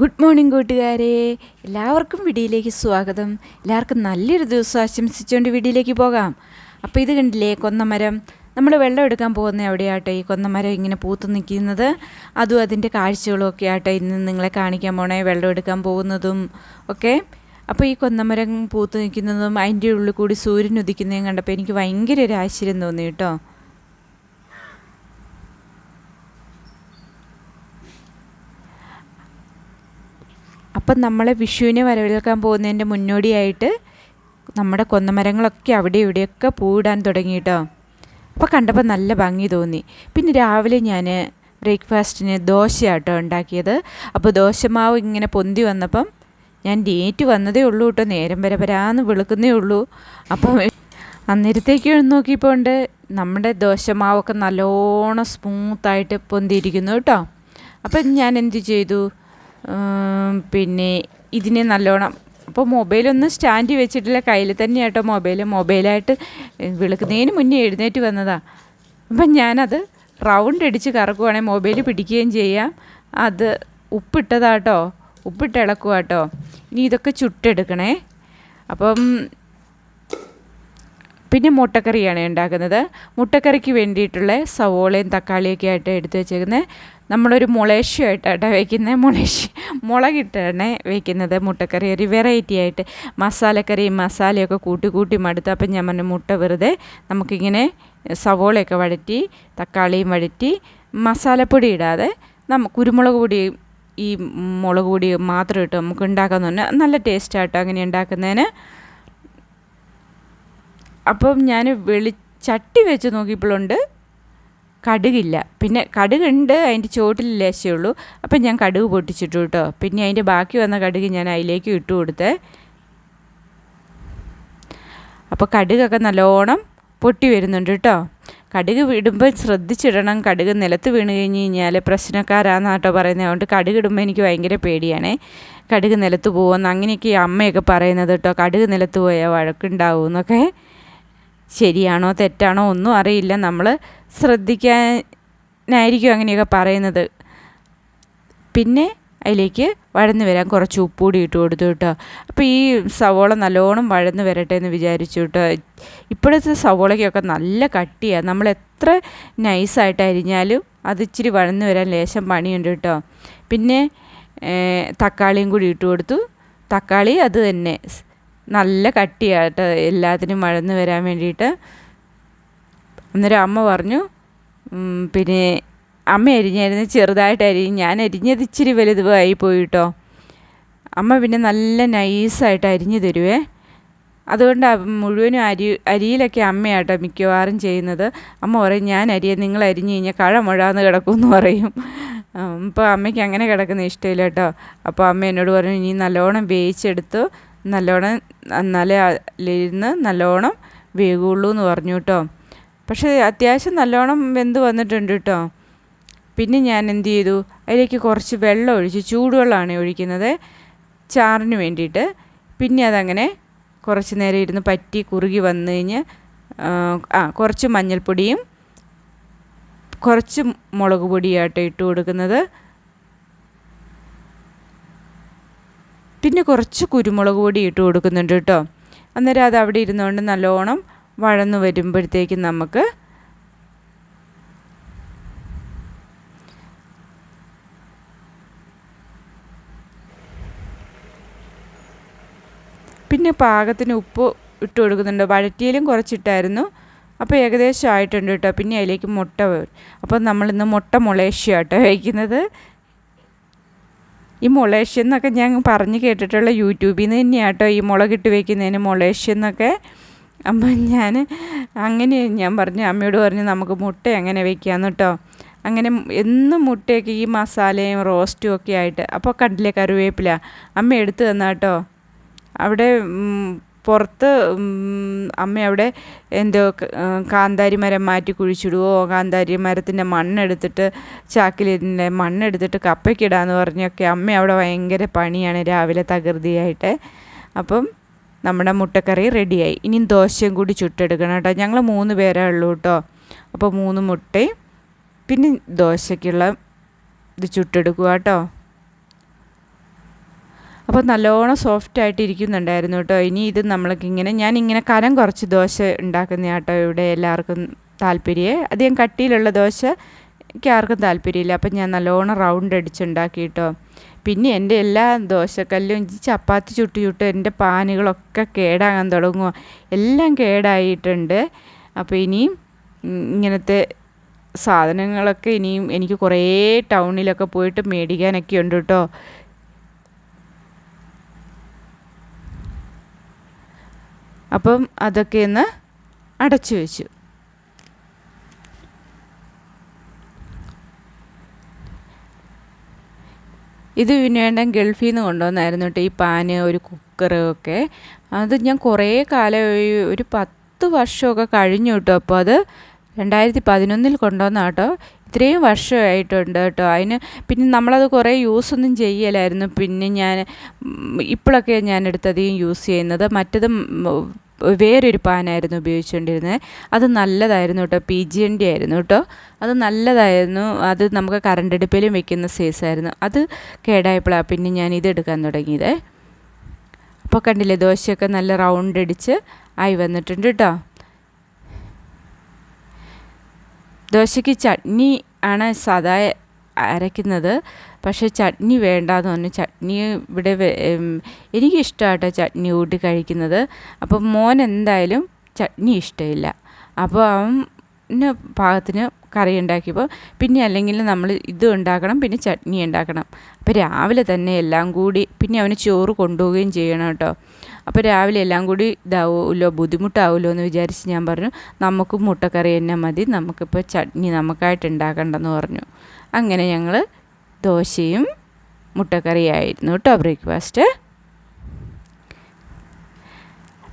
Good morning കൂട്ടുകാരെ. എല്ലാവർക്കും വീഡിയോയിലേക്ക് സ്വാഗതം. എല്ലാവർക്കും നല്ലൊരു ദിവസം ആശംസിച്ചുകൊണ്ട് വീഡിയോയിലേക്ക് പോകാം. അപ്പോൾ ഇത് കണ്ടില്ലേ കൊന്നമരം. നമ്മൾ വെള്ളം എടുക്കാൻ പോകുന്ന എവിടെയാട്ടോ ഈ കൊന്നമരം ഇങ്ങനെ പൂത്ത് നിൽക്കുന്നത്? അതും അതിന്റെ കാഴ്ചകളും ഒക്കെ ആട്ടോ ഇന്ന് നിങ്ങളെ കാണിക്കാൻ പോണേ വെള്ളം എടുക്കാൻ പോകുന്നതും ഒക്കെ. അപ്പോൾ ഈ കൊന്നമരം പൂത്ത് നിൽക്കുന്നതും അതിന്റെ ഉള്ളിൽ കൂടി സൂര്യൻ ഉദിക്കുന്നതും കണ്ടപ്പോൾ എനിക്ക് ഭയങ്കര ഒരു ആശ്ചര്യം തോന്നി കേട്ടോ. അപ്പം നമ്മളെ വിഷുവിനെ വരവേൽക്കാൻ പോകുന്നതിന്റെ മുന്നോടിയായിട്ട് നമ്മുടെ കൊന്നമരങ്ങളൊക്കെ അവിടെ ഇവിടെയൊക്കെ പൂവിടാൻ തുടങ്ങി കേട്ടോ അപ്പോൾ കണ്ടപ്പോൾ നല്ല ഭംഗി തോന്നി. പിന്നെ രാവിലെ ഞാൻ ബ്രേക്ക്ഫാസ്റ്റിന് ദോശയാട്ടോ ഉണ്ടാക്കിയത്. അപ്പോൾ ദോശമാവ് ഇങ്ങനെ പൊന്തി വന്നപ്പം ഞാൻ ഡേറ്റ് വന്നതേ ഉള്ളൂ കേട്ടോ. നേരം വരെ വരാന്ന് വിളിക്കുന്നേ ഉള്ളൂ. അപ്പം അന്നേരത്തേക്ക് നോക്കിയപ്പോൾ ഉണ്ട് നമ്മുടെ ദോശമാവൊക്കെ നല്ലോണം സ്മൂത്തായിട്ട് പൊന്തിയിരിക്കുന്നു കേട്ടോ. അപ്പം ഞാൻ എന്ത് ചെയ്തു? പിന്നെ ഇതിനെ നല്ലോണം അപ്പോൾ മൊബൈലൊന്നും സ്റ്റാൻഡ് വെച്ചിട്ടില്ല കയ്യിൽ തന്നെ കേട്ടോ മൊബൈൽ മൊബൈലായിട്ട് വിളിക്കുന്നതിന് മുന്നേ എഴുന്നേറ്റ് വന്നതാ. അപ്പം ഞാനത് റൗണ്ട് അടിച്ച് കറക്കുവാണെങ്കിൽ മൊബൈൽ പിടിക്കുകയും ചെയ്യാം. അത് ഉപ്പിട്ടതാട്ടോ. ഉപ്പിട്ട് ഇളക്കുക കേട്ടോ ഇനി ഇതൊക്കെ ചുട്ടെടുക്കണേ. അപ്പം പിന്നെ മുട്ടക്കറിയാണ് ഉണ്ടാക്കുന്നത്. മുട്ടക്കറിക്ക് വേണ്ടിയിട്ടുള്ള സവോളയും തക്കാളിയൊക്കെ ആയിട്ട് എടുത്തു വെച്ചേക്കുന്നത്. നമ്മളൊരു മുളേഷ്യമായിട്ടാണ് വയ്ക്കുന്നത് മുളേഷ്യ മുളകിട്ടാണ് വയ്ക്കുന്നത് മുട്ടക്കറി. ഒരു വെറൈറ്റി ആയിട്ട് മസാലക്കറിയും മസാലയൊക്കെ കൂട്ടി കൂട്ടി മടുത്ത് അപ്പം ഞാൻ പറഞ്ഞു മുട്ട വെറുതെ നമുക്കിങ്ങനെ സവോളയൊക്കെ വഴറ്റി തക്കാളിയും വഴറ്റി മസാലപ്പൊടി ഇടാതെ നമ്മ കുരുമുളക് പൊടി ഈ മുളക് പൊടി മാത്രം ഇട്ട് നമുക്ക് ഉണ്ടാക്കാമെന്ന് പറഞ്ഞാൽ നല്ല ടേസ്റ്റായിട്ടോ അങ്ങനെ ഉണ്ടാക്കുന്നതിന്. അപ്പം ഞാൻ വെളി ചട്ടി വെച്ച് നോക്കിയപ്പോഴുണ്ട് കടുകില്ല. പിന്നെ കടുകുണ്ട് അതിന്റെ ചുവട്ടിൽ ലേശേ ഉള്ളൂ. അപ്പം ഞാൻ കടുക് പൊട്ടിച്ചിട്ടു കേട്ടോ. പിന്നെ അതിന്റെ ബാക്കി വന്ന കടുക് ഞാൻ അതിലേക്ക് ഇട്ട് കൊടുത്തേ. അപ്പോൾ കടുകൊക്കെ നല്ലോണം പൊട്ടി വരുന്നുണ്ട് കേട്ടോ. കടുക് വിടുമ്പോൾ ശ്രദ്ധിച്ചിടണം. കടുക് നിലത്ത് വീണ് കഴിഞ്ഞ് കഴിഞ്ഞാൽ പ്രശ്നക്കാരാന്ന് കേട്ടോ പറയുന്നത് അതുകൊണ്ട് കടുക് ഇടുമ്പോൾ എനിക്ക് ഭയങ്കര പേടിയാണേ. കടുക് നിലത്ത് പോകുമെന്ന് അങ്ങനെയൊക്കെ അമ്മയൊക്കെ പറയുന്നത് കേട്ടോ. കടുക് നിലത്ത് പോയാൽ വഴക്കുണ്ടാവും എന്നൊക്കെ ശരിയാണോ തെറ്റാണോ ഒന്നും അറിയില്ല. നമ്മൾ ശ്രദ്ധിക്കാനായിരിക്കും അങ്ങനെയൊക്കെ പറയുന്നത്. പിന്നെ അതിലേക്ക് വഴന്ന് വരാൻ കുറച്ച് ഉപ്പുകൂടി ഇട്ട് കൊടുത്തു കേട്ടോ. അപ്പോൾ ഈ സവോള നല്ലോണം വഴന്ന് വരട്ടെ എന്ന് വിചാരിച്ചു കേട്ടോ. ഇപ്പോഴത്തെ സവോളയ്ക്കൊക്കെ നല്ല കട്ടിയാണ് നമ്മൾ എത്ര നൈസായിട്ട് അരിഞ്ഞാലും അത് ഇച്ചിരി വഴന്ന് വരാൻ ലേശം പണിയുണ്ട് കേട്ടോ. പിന്നെ തക്കാളിയും കൂടി ഇട്ട് കൊടുത്തു. തക്കാളി അത് തന്നെ. നല്ല കട്ടിയാട്ടോ എല്ലാത്തിനും വഴന്ന് വരാൻ വേണ്ടിയിട്ട്. അന്നേരം അമ്മ പറഞ്ഞു പിന്നെ അമ്മ അരിഞ്ഞായിരുന്നു ചെറുതായിട്ട് അരിയും ഞാൻ അരിഞ്ഞത് ഇച്ചിരി വലുതുമായി പോയി കേട്ടോ അമ്മ പിന്നെ നല്ല നൈസായിട്ട് അരിഞ്ഞു തരുവേ. അതുകൊണ്ട് മുഴുവനും അരി അരിയിലൊക്കെ അമ്മയാട്ടോ മിക്കവാറും ചെയ്യുന്നത്. അമ്മ പറയും ഞാൻ അരിയെ നിങ്ങൾ അരിഞ്ഞു കഴിഞ്ഞാൽ കഴ മുഴാന്ന് കിടക്കുമെന്ന് പറയും. ഇപ്പോൾ അമ്മയ്ക്ക് അങ്ങനെ കിടക്കുന്ന ഇഷ്ടമില്ല കേട്ടോ. അപ്പോൾ അമ്മ എന്നോട് പറഞ്ഞു ഇനി നല്ലോണം വേവിച്ചെടുത്തു നല്ലോണം നല്ല ഇരുന്ന് നല്ലോണം വേകുള്ളൂ എന്ന് പറഞ്ഞു കേട്ടോ. പക്ഷേ അത്യാവശ്യം നല്ലോണം വെന്ത് വന്നിട്ടുണ്ട് കേട്ടോ. പിന്നെ ഞാൻ എന്ത് ചെയ്തു? അതിലേക്ക് കുറച്ച് വെള്ളം ഒഴിച്ച് ചൂടുവെള്ളമാണ് ഒഴിക്കുന്നത് ചാറിന് വേണ്ടിയിട്ട്. പിന്നെ അതങ്ങനെ കുറച്ച് നേരം ഇരുന്ന് പറ്റി കുറുകി വന്നു കഴിഞ്ഞ് ആ കുറച്ച് മഞ്ഞൾപ്പൊടിയും കുറച്ച് മുളക് പൊടിയായിട്ട് ഇട്ട് കൊടുക്കുന്നത്. പിന്നെ കുറച്ച് കുരുമുളക് പൊടി ഇട്ട് കൊടുക്കുന്നുണ്ട് കേട്ടോ. അന്നേരം അത് അവിടെ ഇരുന്നുകൊണ്ട് നല്ലോണം വഴന്നു വരുമ്പോഴത്തേക്കും നമുക്ക് പിന്നെ പാകത്തിന് ഉപ്പ് ഇട്ട് കൊടുക്കുന്നുണ്ട്. വഴറ്റിയിലും കുറച്ചിട്ടായിരുന്നു. അപ്പോൾ ഏകദേശം ആയിട്ടുണ്ട് കേട്ടോ. പിന്നെ അതിലേക്ക് മുട്ട അപ്പോൾ നമ്മളിന്ന് മുട്ട മുളേഷ്യ കേട്ടോ വയ്ക്കുന്നത് ഈ മുളേഷ്യ എന്നൊക്കെ ഞാൻ പറഞ്ഞ് കേട്ടിട്ടുള്ള യൂട്യൂബിൽ നിന്ന് തന്നെയാണ് കേട്ടോ ഈ മുളകിട്ട് വയ്ക്കുന്നതിന് മുളേഷ്യ എന്നൊക്കെ. അപ്പം ഞാൻ അങ്ങനെ ഞാൻ പറഞ്ഞു അമ്മയോട് പറഞ്ഞു നമുക്ക് മുട്ട അങ്ങനെ വെക്കാമെന്ന് കേട്ടോ അങ്ങനെ എന്നും മുട്ടയൊക്കെ ഈ മസാലയും റോസ്റ്റും ഒക്കെ ആയിട്ട് അപ്പോൾ കണ്ടില്ലേ കറിവേപ്പില? അമ്മ എടുത്തു തന്ന കേട്ടോ അവിടെ പുറത്ത് അമ്മ അവിടെ എന്തോ കാന്താരി മരം മാറ്റി കുഴിച്ചിടുവോ? കാന്താരി മരത്തിന്റെ മണ്ണെടുത്തിട്ട് ചാക്കിലിന്റെ മണ്ണെടുത്തിട്ട് കപ്പയ്ക്കിടാന്ന് പറഞ്ഞൊക്കെ അമ്മ അവിടെ ഭയങ്കര പണിയാണ് രാവിലെ തകൃതിയായിട്ട്. അപ്പം നമ്മുടെ മുട്ടക്കറി റെഡിയായി ഇനി ദോശയും കൂടി ചുട്ടെടുക്കണം കേട്ടോ. ഞങ്ങൾ മൂന്ന് പേരേ ഉള്ളൂ കേട്ടോ. അപ്പോൾ മൂന്ന് മുട്ടയും പിന്നെ ദോശയ്ക്കുള്ള ഇത് ചുട്ടെടുക്കുക കേട്ടോ. അപ്പോൾ നല്ലോണം സോഫ്റ്റ് ആയിട്ട് ഇരിക്കുന്നുണ്ടായിരുന്നു കേട്ടോ. ഇനി ഇത് നമ്മൾക്കിങ്ങനെ ഞാനിങ്ങനെ കനം കുറച്ച് ദോശ ഉണ്ടാക്കുന്ന കേട്ടോ ഇവിടെ എല്ലാവർക്കും താല്പര്യം. അധികം കട്ടിയിലുള്ള ദോശ എനിക്ക് ആർക്കും താല്പര്യമില്ല. അപ്പം ഞാൻ നല്ലോണം റൗണ്ട് അടിച്ചുണ്ടാക്കി കേട്ടോ. പിന്നെ എന്റെ എല്ലാ ദോശക്കല്ലും ചപ്പാത്തി ചുട്ട് ചുട്ട് എന്റെ പാനുകളൊക്കെ കേടാകാൻ തുടങ്ങുക എല്ലാം കേടായിട്ടുണ്ട്. അപ്പോൾ ഇനിയും ഇങ്ങനത്തെ സാധനങ്ങളൊക്കെ ഇനിയും എനിക്ക് കുറേ ടൗണിലൊക്കെ പോയിട്ട് മേടിക്കാനൊക്കെ ഉണ്ട് കേട്ടോ അപ്പം അതൊക്കെ ഒന്ന് അടച്ചു വെച്ചു. ഇത് വിനേണ്ടൻ ഗൾഫിൽ നിന്ന് കൊണ്ടുവന്നായിരുന്നു കേട്ടോ ഈ പാന് ഒരു കുക്കർ ഒക്കെ. അത് ഞാൻ കുറേ കാലം ഒരു പത്ത് വർഷമൊക്കെ കഴിഞ്ഞു കേട്ടോ അപ്പോൾ അത് രണ്ടായിരത്തി പതിനൊന്നിൽ കൊണ്ടുവന്ന കേട്ടോ ഇത്രയും വർഷമായിട്ടുണ്ട് കേട്ടോ അതിന് പിന്നെ നമ്മളത് കുറേ യൂസ് ഒന്നും ചെയ്യലായിരുന്നു. പിന്നെ ഞാൻ ഇപ്പോഴൊക്കെ ഞാൻ എടുത്തധികം യൂസ് ചെയ്യുന്നത്. മറ്റത് വേറൊരു പാനായിരുന്നു ഉപയോഗിച്ചുകൊണ്ടിരുന്നത്. അത് നല്ലതായിരുന്നു കേട്ടോ. പി ജി എൻ ഡി ആയിരുന്നു കേട്ടോ. അത് നല്ലതായിരുന്നു. അത് നമുക്ക് കറണ്ട് അടുപ്പിലും വെക്കുന്ന സൈസായിരുന്നു അത് കേടായപ്പോഴാണ് പിന്നെ ഞാൻ ഇത് എടുക്കാൻ തുടങ്ങിയത്. അപ്പോൾ കണ്ടില്ലേ ദോശയൊക്കെ നല്ല റൗണ്ട് അടിച്ച് ആയി വന്നിട്ടുണ്ട് കേട്ടോ. ദോശയ്ക്ക് ചട്നി ആണ് സാധാ അരയ്ക്കുന്നത്. പക്ഷേ ചട്നി വേണ്ടാന്ന് പറഞ്ഞു. ചട്നി ഇവിടെ എനിക്കിഷ്ടമാട്ടോ ചട്നി കൂട്ടി കഴിക്കുന്നത്. അപ്പോൾ മോൻ എന്തായാലും ചട്നി ഇഷ്ടമില്ല. അപ്പോൾ അവന് പാകത്തിന് കറി ഉണ്ടാക്കിയപ്പോൾ പിന്നെ അല്ലെങ്കിൽ നമ്മൾ ഇത് ഉണ്ടാക്കണം പിന്നെ ചട്നി ഉണ്ടാക്കണം. അപ്പോൾ രാവിലെ തന്നെ എല്ലാം കൂടി പിന്നെ അവന് ചോറ് കൊണ്ടുപോവുകയും ചെയ്യണം കേട്ടോ. അപ്പോൾ രാവിലെ എല്ലാം കൂടി ഇതാവുമല്ലോ ബുദ്ധിമുട്ടാവുമല്ലോ എന്ന് വിചാരിച്ച് ഞാൻ പറഞ്ഞു നമുക്ക് മുട്ടക്കറി തന്നെ മതി. നമുക്കിപ്പോൾ ചട്നി നമുക്കായിട്ട് ഉണ്ടാക്കണ്ടെന്ന് പറഞ്ഞു. അങ്ങനെ ഞങ്ങൾ ദോശയും മുട്ടക്കറിയായിരുന്നു കേട്ടോ ബ്രേക്ക്ഫാസ്റ്റ്.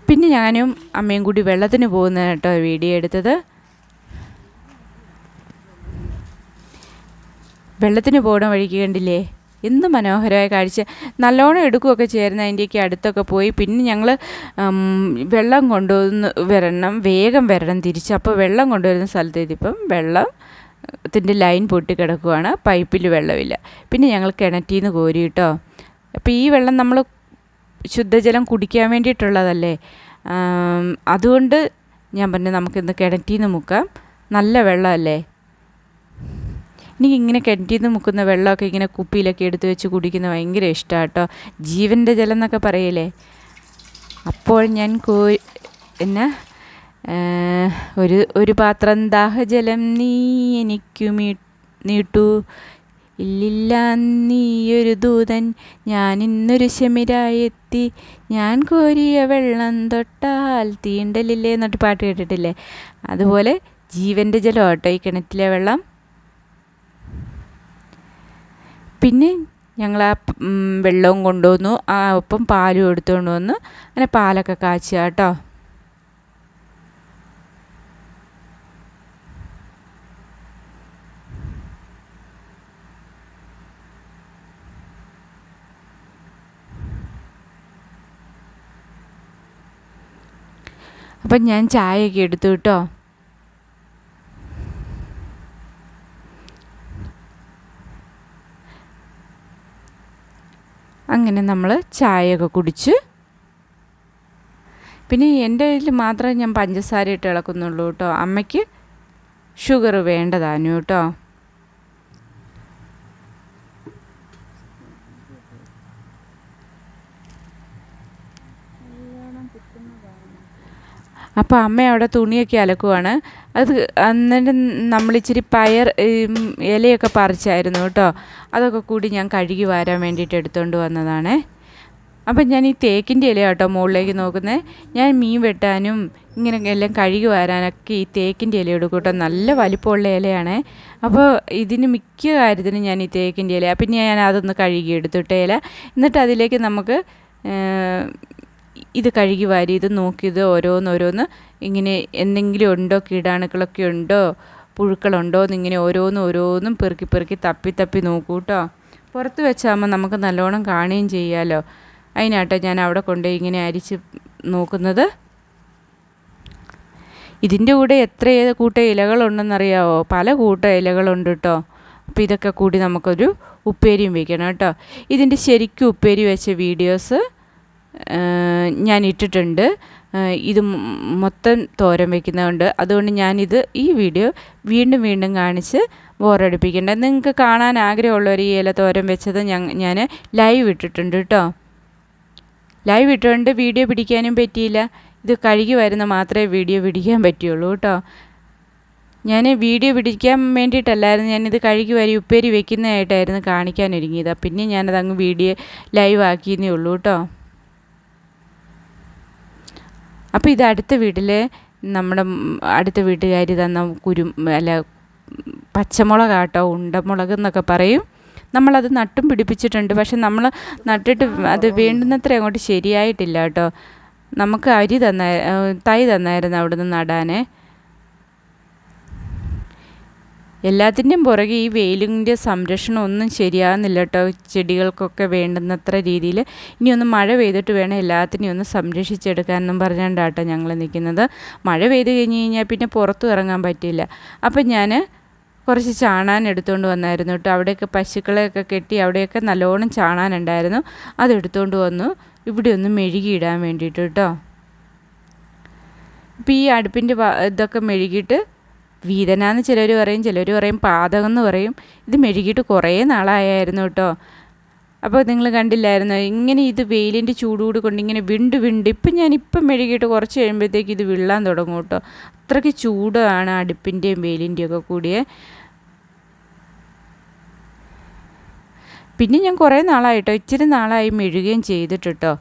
പിന്നെ ഞാനും അമ്മയും കൂടി വെള്ളത്തിന് പോകുന്ന കേട്ടോ വീഡിയോ എടുത്തത്. വെള്ളത്തിന് പോകണ വഴിക്ക് കണ്ടില്ലേ? എന്ത് മനോഹരമായ കാഴ്ച. നല്ലോണം എടുക്കുകയൊക്കെ ചേർന്ന് അതിന്റെയൊക്കെ അടുത്തൊക്കെ പോയി. പിന്നെ ഞങ്ങൾ വെള്ളം കൊണ്ടുവന്ന് വരണം. വേഗം വരണം തിരിച്ച്. അപ്പോൾ വെള്ളം കൊണ്ടുവരുന്ന സ്ഥലത്ത് വെള്ളം ത്തിന്റെ ലൈൻ പൊട്ടിക്കിടക്കുവാണ് പൈപ്പിൽ വെള്ളമില്ല. പിന്നെ ഞങ്ങൾ കിണറ്റിൽ നിന്ന് കോരി കേട്ടോ അപ്പോൾ ഈ വെള്ളം നമ്മൾ ശുദ്ധജലം കുടിക്കാൻ വേണ്ടിയിട്ടുള്ളതല്ലേ? അതുകൊണ്ട് ഞാൻ പറഞ്ഞു നമുക്കിന്ന് കിണറ്റിൽ നിന്ന് മുക്കാം. നല്ല വെള്ളമല്ലേ? എനിക്ക് ഇങ്ങനെ കിണറ്റിൽ നിന്ന് മുക്കുന്ന വെള്ളമൊക്കെ ഇങ്ങനെ കുപ്പിയിലൊക്കെ എടുത്ത് വെച്ച് കുടിക്കുന്ന ഭയങ്കര ഇഷ്ടമാണ് കേട്ടോ ജീവന്റെ ജലം എന്നൊക്കെ പറയില്ലേ? അപ്പോൾ ഞാൻ കോ എന്നാ? ഒരു ഒരു പാത്രം ദാഹജലം നീ എനിക്കു നീട്ടു. ഇല്ലില്ല നീയൊരു ദൂതൻ. ഞാൻ ഇന്നൊരു ശമിരായെത്തി ഞാൻ കോരിയ വെള്ളം തൊട്ടാൽ തീണ്ടലില്ലേ എന്നിട്ട് പാട്ട് കേട്ടിട്ടില്ലേ? അതുപോലെ ജീവന്റെ ജലം കേട്ടോ ഈ കിണറ്റിലെ വെള്ളം. പിന്നെ ഞങ്ങൾ ആ വെള്ളവും കൊണ്ടുവന്നു. ആ ഒപ്പം പാലും എടുത്തുകൊണ്ട് വന്ന് അങ്ങനെ പാലൊക്കെ കാച്ചുക കേട്ടോ അപ്പം ഞാൻ ചായയൊക്കെ എടുത്തു കേട്ടോ. അങ്ങനെ നമ്മൾ ചായയൊക്കെ കുടിച്ച്. പിന്നെ എന്റെ കയ്യിൽ മാത്രമേ ഞാൻ പഞ്ചസാര ഇട്ട് ഇളക്കുന്നുള്ളൂ കേട്ടോ. അമ്മയ്ക്ക് ഷുഗർ വേണ്ടതാനു കേട്ടോ. അപ്പോൾ അമ്മ അവിടെ തുണിയൊക്കെ അലക്കുവാണ്. അത് എന്നിട്ട് നമ്മളിച്ചിരി പയർ ഇലയൊക്കെ പറിച്ചായിരുന്നു കേട്ടോ. അതൊക്കെ കൂടി ഞാൻ കഴുകി വാരാൻ വേണ്ടിയിട്ട് എടുത്തുകൊണ്ട് വന്നതാണേ. അപ്പം ഞാൻ ഈ തേക്കിന്റെ ഇല കേട്ടോ മുകളിലേക്ക് നോക്കുന്നത് ഞാൻ മീൻ വെട്ടാനും ഇങ്ങനെ എല്ലാം കഴുകി വരാനൊക്കെ ഈ തേക്കിന്റെ ഇല എടുക്കും കേട്ടോ നല്ല വലിപ്പമുള്ള ഇലയാണ്. അപ്പോൾ ഇതിന് മിക്ക കാര്യത്തിനും ഞാൻ ഈ തേക്കിന്റെ ഇല പിന്നെ ഞാൻ അതൊന്ന് കഴുകി എടുത്തിട്ട് ഇല. എന്നിട്ട് അതിലേക്ക് നമുക്ക് ഇത് കഴുകി വാരി ഇത് നോക്കി നോക്കിയത് ഓരോന്നോരോന്ന് ഇങ്ങനെ എന്തെങ്കിലും ഉണ്ടോ? കീടാണുക്കളൊക്കെ ഉണ്ടോ? പുഴുക്കളുണ്ടോ? എന്നിങ്ങനെ ഓരോന്നും ഓരോന്നും പെറുക്കി പെറുക്കി തപ്പി തപ്പി നോക്കൂ കേട്ടോ പുറത്ത് വെച്ചാകുമ്പോൾ നമുക്ക് നല്ലോണം കാണുകയും ചെയ്യാമല്ലോ അതിനാട്ടോ ഞാൻ അവിടെ കൊണ്ടുപോയി ഇങ്ങനെ അരിച്ച് നോക്കുന്നത്. ഇതിന്റെ കൂടെ എത്ര ഏത് കൂട്ട ഇലകളുണ്ടെന്നറിയാവോ? പല കൂട്ട ഇലകളുണ്ട് കേട്ടോ അപ്പോൾ ഇതൊക്കെ കൂടി നമുക്കൊരു ഉപ്പേരിയും വയ്ക്കണം കേട്ടോ ഇതിന്റെ ശരിക്കും ഉപ്പേരി വെച്ച വീഡിയോസ് ഞാൻ ഇട്ടിട്ടുണ്ട് ഇത് മൊത്തം തോരൻ വയ്ക്കുന്നതുകൊണ്ട് അതുകൊണ്ട് ഞാനിത് ഈ വീഡിയോ വീണ്ടും വീണ്ടും കാണിച്ച് ബോറടിപ്പിക്കേണ്ട. നിങ്ങൾക്ക് കാണാൻ ആഗ്രഹമുള്ളവർ ഈ ഇല തോരൻ വെച്ചത് ഞാൻ ലൈവ് ഇട്ടിട്ടുണ്ട് കേട്ടോ ലൈവ് ഇട്ടുകൊണ്ട് വീഡിയോ പിടിക്കാനും പറ്റിയില്ല. ഇത് കഴുകി വരുന്ന മാത്രമേ വീഡിയോ പിടിക്കാൻ പറ്റുള്ളൂ കേട്ടോ ഞാൻ വീഡിയോ പിടിക്കാൻ വേണ്ടിയിട്ടല്ലായിരുന്നു. ഞാനിത് കഴുകി വരി ഉപ്പേരി വെക്കുന്നതായിട്ടായിരുന്നു കാണിക്കാനൊരുങ്ങിയത്. പിന്നെ ഞാനത് അങ്ങ് വീഡിയോ ലൈവ് ആക്കിയെന്നേ ഉള്ളൂ കേട്ടോ അപ്പോൾ ഇത് അടുത്ത വീട്ടിലെ നമ്മുടെ അടുത്ത വീട്ടുകാർ തന്ന കുരു അല്ല പച്ചമുളകാട്ടോ ഉണ്ടമുളക് എന്നൊക്കെ പറയും. നമ്മളത് നട്ടും പിടിപ്പിച്ചിട്ടുണ്ട്. പക്ഷെ നമ്മൾ നട്ടിട്ട് അത് വേണ്ടുന്നത്ര അങ്ങോട്ട് ശരിയായിട്ടില്ല കേട്ടോ. നമുക്ക് അരി തന്ന തൈ തന്നായിരുന്നു അവിടുന്ന് നടാനേ. എല്ലാത്തിന്റെയും പുറകെ ഈ വെയിലിന്റെ സംരക്ഷണം ഒന്നും ശരിയാകുന്നില്ല കേട്ടോ. ചെടികൾക്കൊക്കെ വേണ്ടുന്നത്ര രീതിയിൽ ഇനി ഒന്ന് മഴ പെയ്തിട്ട് വേണം എല്ലാത്തിനെയും ഒന്ന് സംരക്ഷിച്ചെടുക്കാനെന്നും പറഞ്ഞുകൊണ്ടാട്ടോ ഞങ്ങൾ നിൽക്കുന്നത് മഴ പെയ്ത് കഴിഞ്ഞ് കഴിഞ്ഞാൽ പിന്നെ പുറത്തു ഇറങ്ങാൻ പറ്റില്ല അപ്പം ഞാൻ കുറച്ച് ചാണാൻ എടുത്തുകൊണ്ട് വന്നായിരുന്നു കേട്ടോ. അവിടെയൊക്കെ പശുക്കളെയൊക്കെ കെട്ടി അവിടെയൊക്കെ നല്ലോണം ചാണാനുണ്ടായിരുന്നു അതെടുത്തുകൊണ്ട് വന്നു. ഇവിടെ ഒന്ന് മെഴുകിയിടാൻ വേണ്ടിയിട്ട് കേട്ടോ. ഇപ്പോൾ ഈ അടുപ്പിന്റെ ഇതൊക്കെ മെഴുകിയിട്ട് വീതനാന്ന് ചിലർ പറയും ചിലർ പറയും പാതകം എന്ന് പറയും. ഇത് മെഴുകിയിട്ട് കുറേ നാളായായിരുന്നു കേട്ടോ. അപ്പോൾ നിങ്ങൾ കണ്ടില്ലായിരുന്നോ? ഇങ്ങനെ ഇത് വെയിലിന്റെ ചൂടുകൂടി കൊണ്ട് ഇങ്ങനെ വിണ്ട് വിണ്ട് ഇപ്പം ഞാൻ ഇപ്പം മെഴുകിയിട്ട് കുറച്ച് കഴിയുമ്പോഴത്തേക്ക് ഇത് വിള്ളാൻ തുടങ്ങും കേട്ടോ. അത്രയ്ക്ക് ചൂടാണ് അടുപ്പിന്റെയും വെയിലിന്റെയും ഒക്കെ കൂടിയേ. പിന്നെ ഞാൻ കുറേ നാളായിട്ടോ ഇച്ചിരി നാളായി മെഴുകുകയും ചെയ്തിട്ടോ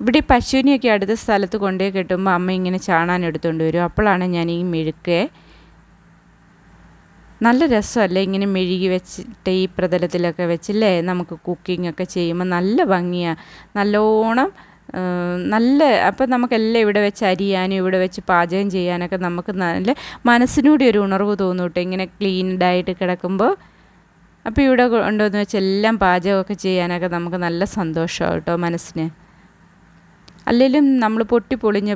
ഇവിടെ പശുവിനെയൊക്കെ അടുത്ത സ്ഥലത്ത് കൊണ്ടേ കെട്ടുമ്പോൾ അമ്മ ഇങ്ങനെ ചാണാൻ എടുത്തുകൊണ്ട് വരും. അപ്പോഴാണ് ഞാൻ ഈ മെഴുക്കെ നല്ല രസമല്ലേ ഇങ്ങനെ മെഴുകി വെച്ചിട്ട് ഈ പ്രതലത്തിലൊക്കെ വെച്ചില്ലേ? നമുക്ക് കുക്കിംഗ് ഒക്കെ ചെയ്യുമ്പോൾ നല്ല ഭംഗിയാണ് നല്ലോണം നല്ല അപ്പം നമുക്കെല്ലാം ഇവിടെ വെച്ച് അരിയാനും ഇവിടെ വെച്ച് പാചകം ചെയ്യാനൊക്കെ നമുക്ക് നല്ല മനസ്സിനൂടെ ഒരു ഉണർവ് തോന്നും കേട്ടോ ഇങ്ങനെ ക്ലീൻഡായിട്ട് കിടക്കുമ്പോൾ. അപ്പോൾ ഇവിടെ കൊണ്ടുവന്ന് വെച്ച് എല്ലാം പാചകമൊക്കെ ചെയ്യാനൊക്കെ നമുക്ക് നല്ല സന്തോഷമാണ് കേട്ടോ മനസ്സിന്. അല്ലെങ്കിലും നമ്മൾ പൊട്ടി പൊളിഞ്ഞ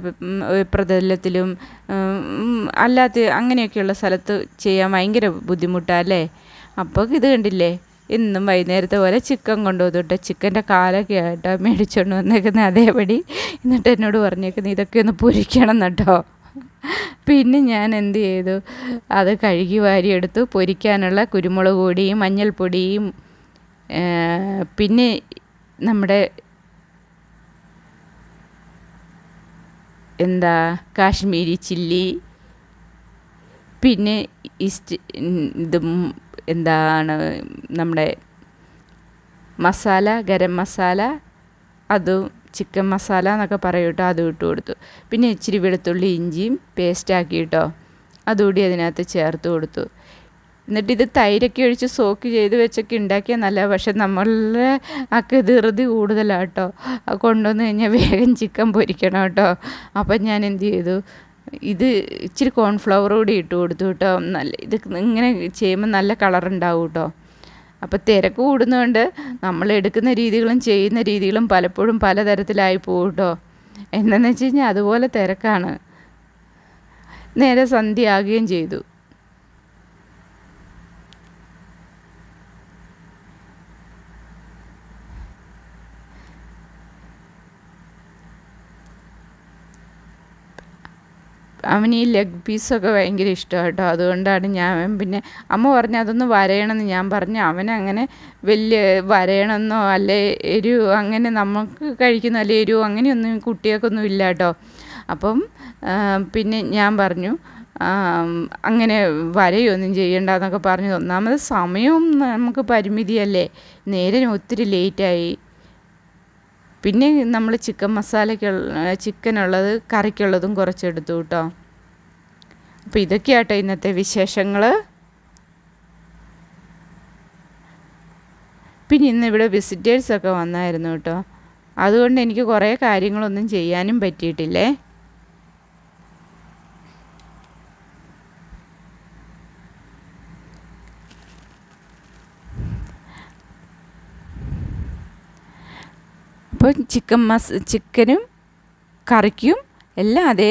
പ്രതലത്തിലും അല്ലാത്ത അങ്ങനെയൊക്കെയുള്ള സ്ഥലത്ത് ചെയ്യാൻ ഭയങ്കര ബുദ്ധിമുട്ടല്ലേ അപ്പോൾ ഇത് കണ്ടില്ലേ? ഇന്നും വൈകുന്നേരത്തെ പോലെ ചിക്കൻ കൊണ്ടുവന്നിട്ട് ചിക്കന്റെ കാലൊക്കെ ആയിട്ടോ മേടിച്ചുകൊണ്ട് വന്നേക്കുന്ന അതേപടി. എന്നിട്ട് എന്നോട് പറഞ്ഞേക്കുന്നത് ഇതൊക്കെ ഒന്ന് പൊരിക്കണം കേട്ടോ പിന്നെ ഞാൻ എന്ത് ചെയ്തു? അത് കഴുകി വാരിയെടുത്തു പൊരിക്കാനുള്ള കുരുമുളക് പൊടിയും മഞ്ഞൾപ്പൊടിയും പിന്നെ നമ്മുടെ എന്താ കാശ്മീരി ചില്ലി പിന്നെ ഈസ്റ്റ് ഇത് എന്താണ് നമ്മുടെ മസാല ഗരം മസാല അതും ചിക്കൻ മസാല എന്നൊക്കെ പറയും കേട്ടോ അതും ഇട്ട് കൊടുത്തു. പിന്നെ ഇച്ചിരി വെളുത്തുള്ളി ഇഞ്ചിയും പേസ്റ്റാക്കി കേട്ടോ അതുകൂടി അതിനകത്ത് ചേർത്ത് കൊടുത്തു. എന്നിട്ട് ഇത് തൈരൊക്കെ ഒഴിച്ച് സോക്ക് ചെയ്ത് വെച്ചൊക്കെ ഉണ്ടാക്കിയാൽ നല്ല പക്ഷെ നമ്മളുടെ ഒക്കെ ധൃതി കൂടുതലാണ് കേട്ടോ കൊണ്ടുവന്ന് കഴിഞ്ഞാൽ വേഗം ചിക്കൻ പൊരിക്കണം കേട്ടോ. അപ്പം ഞാൻ എന്ത് ചെയ്തു? ഇത് ഇച്ചിരി കോൺഫ്ലവർ കൂടി ഇട്ട് കൊടുത്തു കേട്ടോ. നല്ല ഇത് ഇങ്ങനെ ചെയ്യുമ്പോൾ നല്ല കളർ ഉണ്ടാവും കേട്ടോ. അപ്പോൾ തിരക്ക് കൂടുന്നതുകൊണ്ട് നമ്മൾ എടുക്കുന്ന രീതികളും ചെയ്യുന്ന രീതികളും പലപ്പോഴും പലതരത്തിലായി പോകും കേട്ടോ. എന്നു വെച്ച് കഴിഞ്ഞാൽ അതുപോലെ തിരക്കാണ്. നേരെ സന്ധ്യ സന്ധ്യയാകുകയും ചെയ്തു. അവന് ഈ ലെഗ് പീസൊക്കെ ഭയങ്കര ഇഷ്ടമാണ് കേട്ടോ അതുകൊണ്ടാണ് ഞാൻ പിന്നെ അമ്മ പറഞ്ഞു അതൊന്ന് വരയണമെന്ന് ഞാൻ പറഞ്ഞു. അവനങ്ങനെ വലിയ വരയണമെന്നോ അല്ലെ എരിവ് അങ്ങനെ നമുക്ക് കഴിക്കുന്ന അല്ലെ എരിവ് അങ്ങനെയൊന്നും കുട്ടികൾക്കൊന്നും ഇല്ല കേട്ടോ അപ്പം പിന്നെ ഞാൻ പറഞ്ഞു അങ്ങനെ വരയൊന്നും ചെയ്യണ്ട എന്നൊക്കെ പറഞ്ഞു. ഒന്നാമത് സമയവും നമുക്ക് പരിമിതിയല്ലേ. നേരം ഒത്തിരി ലേറ്റായി പിന്നെ നമ്മൾ ചിക്കൻ മസാലയ്ക്ക് ചിക്കനുള്ളത് കറിക്കുള്ളതും കുറച്ചെടുത്തു കേട്ടോ. അപ്പോൾ ഇതൊക്കെയാട്ടോ ഇന്നത്തെ വിശേഷങ്ങൾ പിന്നെ ഇന്ന് ഇവിടെ വിസിറ്റേഴ്സൊക്കെ വന്നായിരുന്നു കേട്ടോ. അതുകൊണ്ട് എനിക്ക് കുറേ കാര്യങ്ങളൊന്നും ചെയ്യാനും പറ്റിയിട്ടില്ലേ? അപ്പോൾ ചിക്കൻ മസ് ചിക്കനും കറിക്കും എല്ലാം അതേ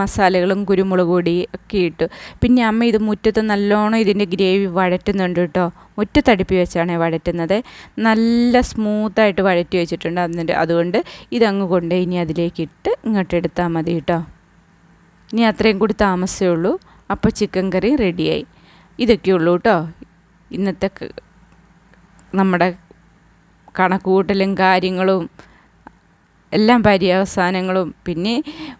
മസാലകളും കുരുമുളക് പൊടി ഒക്കെ ഇട്ടു. പിന്നെ അമ്മ ഇത് മുറ്റത്ത് നല്ലോണം ഇതിന്റെ ഗ്രേവി വഴറ്റുന്നുണ്ട് കേട്ടോ. മുറ്റത്തടുപ്പി വെച്ചാണ് വഴറ്റുന്നത്. നല്ല സ്മൂത്തായിട്ട് വഴറ്റി വെച്ചിട്ടുണ്ട് അതിന്റെ അതുകൊണ്ട് ഇതങ്ങ് കൊണ്ട് ഇനി അതിലേക്ക് ഇട്ട് ഇങ്ങോട്ട് എടുത്താൽ മതി കേട്ടോ. ഇനി അത്രയും കൂടി താമസമേ ഉള്ളൂ. അപ്പോൾ ചിക്കൻ കറി റെഡിയായി. ഇതൊക്കെ ഉള്ളൂ കേട്ടോ. ഇന്നത്തെ നമ്മുടെ കണക്കുകൂട്ടലും കാര്യങ്ങളും എല്ലാം പര്യവസാനങ്ങളും പിന്നെ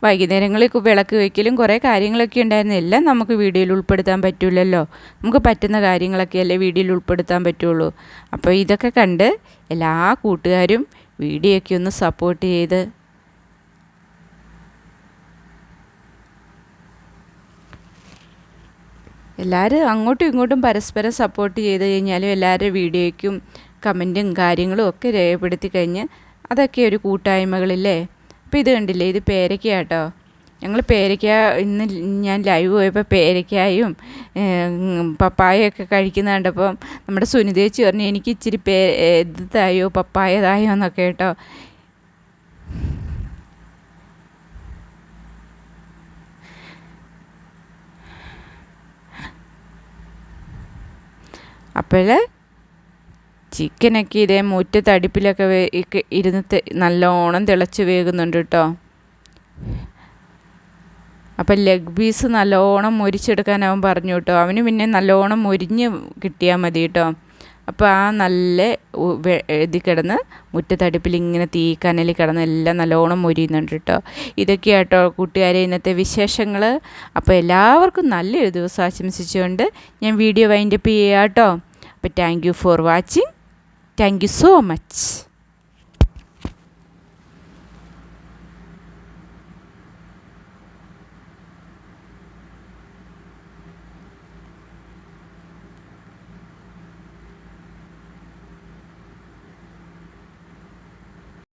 വൈകുന്നേരങ്ങളിൽ വിളക്ക് വയ്ക്കലും കുറേ കാര്യങ്ങളൊക്കെ ഉണ്ടായിരുന്നു. എല്ലാം നമുക്ക് വീഡിയോയിൽ ഉൾപ്പെടുത്താൻ പറ്റില്ലല്ലോ നമുക്ക് പറ്റുന്ന കാര്യങ്ങളൊക്കെയല്ലേ വീഡിയോയിൽ ഉൾപ്പെടുത്താൻ പറ്റുള്ളൂ. അപ്പോൾ ഇതൊക്കെ കണ്ട് എല്ലാ കൂട്ടുകാരും വീഡിയോ ഒക്കെ ഒന്ന് സപ്പോർട്ട് ചെയ്ത്. എല്ലാവരും അങ്ങോട്ടും ഇങ്ങോട്ടും പരസ്പരം സപ്പോർട്ട് ചെയ്ത് കഴിഞ്ഞാലും എല്ലാവരുടെ വീഡിയോയ്ക്കും കമന്റും കാര്യങ്ങളും ഒക്കെ രേഖപ്പെടുത്തി കഴിഞ്ഞ് അതൊക്കെ ഒരു കൂട്ടായ്മകളില്ലേ? അപ്പോൾ ഇത് കണ്ടില്ലേ? ഇത് പേരയ്ക്ക കേട്ടോ ഞങ്ങൾ പേരയ്ക്ക ഇന്ന് ഞാൻ ലൈവ് പോയപ്പോൾ പേരയ്ക്കായും പപ്പായയൊക്കെ കഴിക്കുന്ന കണ്ടപ്പം നമ്മുടെ സുനിതേച്ചി പറഞ്ഞു എനിക്ക് ഇച്ചിരി പേ ഇത് തായോ പപ്പായ എന്നൊക്കെ കേട്ടോ. അപ്പോൾ ചിക്കനൊക്കെ ഇതേ മുറ്റത്തടുപ്പിലൊക്കെ ഇരുന്ന് നല്ലോണം തിളച്ച് വേകുന്നുണ്ട് കേട്ടോ അപ്പം ലെഗ് പീസ് നല്ലോണം മുരിച്ചെടുക്കാൻ അവൻ പറഞ്ഞു കേട്ടോ അവന് പിന്നെ നല്ലോണം മുരിഞ്ഞ് കിട്ടിയാൽ മതി കേട്ടോ അപ്പോൾ ആ നല്ല എഴുതി കിടന്ന് മുറ്റത്തടുപ്പിൽ ഇങ്ങനെ തീ കനലിൽ കിടന്ന് എല്ലാം നല്ലോണം മുരിയുന്നുണ്ട് കേട്ടോ ഇതൊക്കെയാണ് കേട്ടോ കൂട്ടുകാരെ ഇന്നത്തെ വിശേഷങ്ങൾ അപ്പോൾ എല്ലാവർക്കും നല്ലൊരു ദിവസം ആശംസിച്ചുകൊണ്ട് ഞാൻ വീഡിയോ വൈൻഡപ്പ് ചെയ്യാം കേട്ടോ അപ്പോൾ thank you for watching thank you so much